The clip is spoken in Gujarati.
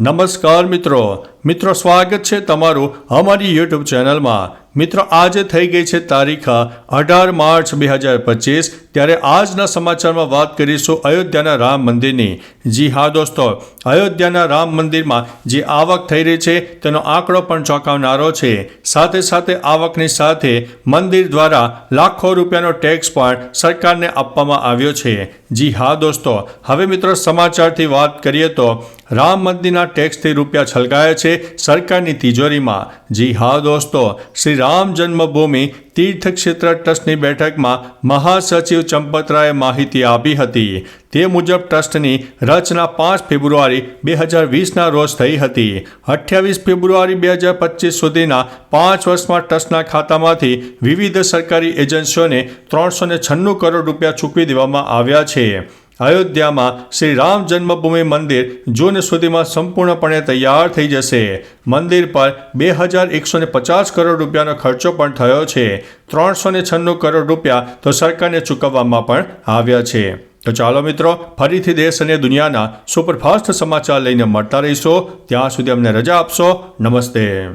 નમસ્કાર મિત્રો મિત્રો, સ્વાગત છે તમારું અમારી યુટ્યુબ ચેનલમાં. મિત્રો, આજે થઈ ગઈ છે તારીખ અઢાર માર્ચ બે હજાર પચીસ. ત્યારે આજના સમાચારમાં વાત કરીશું અયોધ્યાના રામ મંદિરની. જી હા દોસ્તો, અયોધ્યાના રામ મંદિરમાં જે આવક થઈ રહી છે, તેનો આંકડો પણ ચોંકાવનારો છે. સાથે સાથે આવકની સાથે મંદિર દ્વારા લાખો રૂપિયાનો ટેક્સ પણ સરકારને આપવામાં આવ્યો છે. જી હા દોસ્તો, હવે મિત્રો, સમાચારથી વાત કરીએ તો રામ મંદિરના ટેક્સથી રૂપિયા છલકાયા છે. સરકારની તિજોરીમાં, જી હા દોસ્તો, શ્રી રામ જન્મભૂમિ તીર્થક્ષેત્ર ટ્રસ્ટની બેઠકમાં મહાસચિવ ચંપતરાયે માહિતી આપી હતી. તે મુજબ ટ્રસ્ટની રચના પાંચ ફેબ્રુઆરી બે હજાર વીસના રોજ થઈ હતી. અઠ્યાવીસ ફેબ્રુઆરી બે હજાર પચીસ સુધીના પાંચ વર્ષમાં ટ્રસ્ટના ખાતામાંથી વિવિધ સરકારી એજન્સીઓને ત્રણસો ને છન્નું કરોડ રૂપિયા ચૂકવી દેવામાં આવ્યા છે. અયોધ્યામાં શ્રી રામ જન્મભૂમિ મંદિર જૂન સુધીમાં સંપૂર્ણપણે તૈયાર થઈ જશે. મંદિર પર બે હજાર એકસો ને પચાસ કરોડ રૂપિયાનો ખર્ચો પણ થયો છે. ત્રણસો ને છન્નું કરોડ રૂપિયા તો સરકારને ચૂકવવામાં પણ આવ્યા છે. તો ચાલો મિત્રો, ફરીથી દેશ અને દુનિયાના સુપરફાસ્ટ સમાચાર લઈને મળતા રહીશો. ત્યાં સુધી અમને રજા આપશો. નમસ્તે.